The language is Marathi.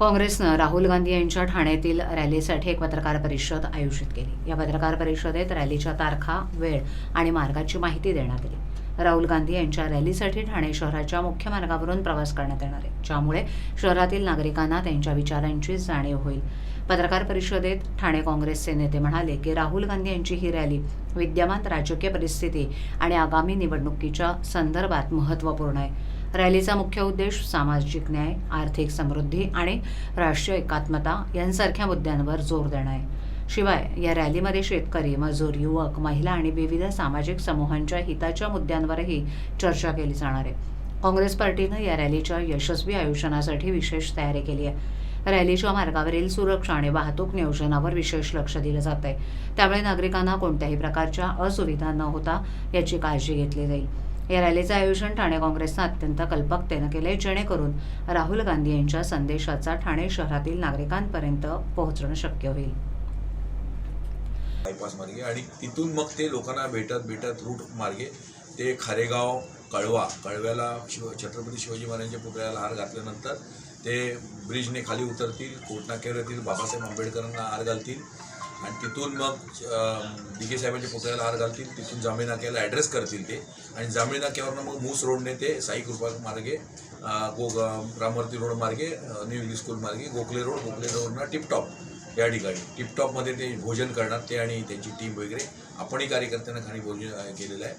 काँग्रेसनं राहुल गांधी यांच्या ठाण्यातील रॅलीसाठी एक पत्रकार परिषद आयोजित केली. या पत्रकार परिषदेत रॅलीच्या तारखा वेळ आणि मार्गाची माहिती देण्यात आली. राहुल गांधी यांच्या रॅलीसाठी ठाणे शहराच्या मुख्य मार्गावरून प्रवास करण्यात येणार आहे. ज्यामुळे शहरातील नागरिकांना त्यांच्या विचारांची जाणीव होईल. पत्रकार परिषदेत ठाणे काँग्रेसचे नेते म्हणाले की राहुल गांधी यांची ही रॅली विद्यमान राजकीय परिस्थिती आणि आगामी निवडणुकीच्या संदर्भात महत्त्वपूर्ण आहे. रॅलीचा मुख्य उद्देश सामाजिक न्याय आर्थिक समृद्धी आणि राष्ट्रीय एकात्मता यांसारख्या मुद्द्यांवर जोर देणं आहे. शिवाय या रॅलीमध्ये शेतकरी मजूर युवक महिला आणि विविध सामाजिक समूहांच्या हिताच्या मुद्द्यांवरही चर्चा केली जाणार आहे. काँग्रेस पार्टीनं या रॅलीच्या यशस्वी आयोजनासाठी विशेष तयारी केली आहे. रॅलीच्या मार्गावरील सुरक्षा आणि वाहतूक नियोजनावर विशेष लक्ष दिलं जात आहे त्यामुळे नागरिकांना कोणत्याही प्रकारच्या असुविधा न होता याची काळजी घेतली जाईल. या रॅलीचं आयोजन ठाणे काँग्रेसनं अत्यंत कल्पकतेनं केलंय जेणेकरून राहुल गांधी यांच्या संदेशाचा ठाणे शहरातील नागरिकांपर्यंत पोहोचणं शक्य होईल. बायपास मार्गे आणि तिथून मग ते लोकांना भेटत भेटत रूट मार्गे. ते खारेगाव कळवा कळव्याला शिव छत्रपती शिवाजी महाराजांच्या पुतळ्याला हार घातल्यानंतर ते ब्रिजने खाली उतरतील कोटनाकेर येतील बाबासाहेब आंबेडकरांना हार घालतील. आणि तिथून मग डी के साहेबांच्या पुतळ्याला हार घालतील तिथून जांभळी नाक्याला ॲड्रेस करतील ते. आणि जांभळी नाक्यावरनं मग मूस रोडने ते साई कृपा मार्गे गो रामवर्ती रोड मार्गे न्यू इंग्लिश स्कूल मार्गे गोखले रोड गोखले रोडनं टिपटॉप या ठिकाणी. टिपटॉपमध्ये ते भोजन करणार ते आणि त्यांची टीम वगैरे. आपणही कार्यकर्त्यांना खाली भोजन केलेलं आहे.